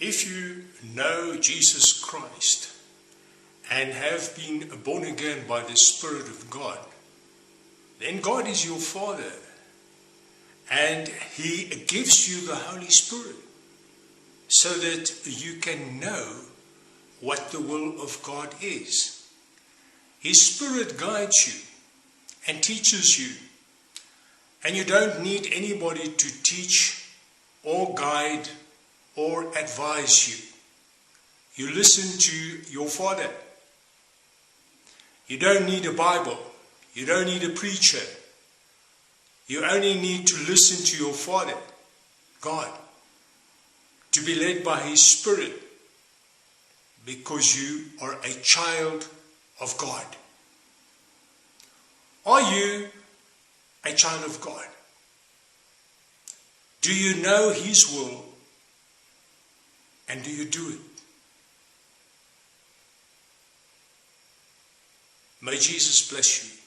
If you know Jesus Christ and have been born again by the Spirit of God, then God is your Father and He gives you the Holy Spirit so that you can know what the will of God is. His Spirit guides you and teaches you, and you don't need anybody to teach or guide or advise you. You listen to your Father. You don't need a Bible. You don't need a preacher. You only need to listen to your Father, God, to be led by His Spirit because you are a child of God. Are you a child of God? Do you know His will and do you do it? May Jesus bless you.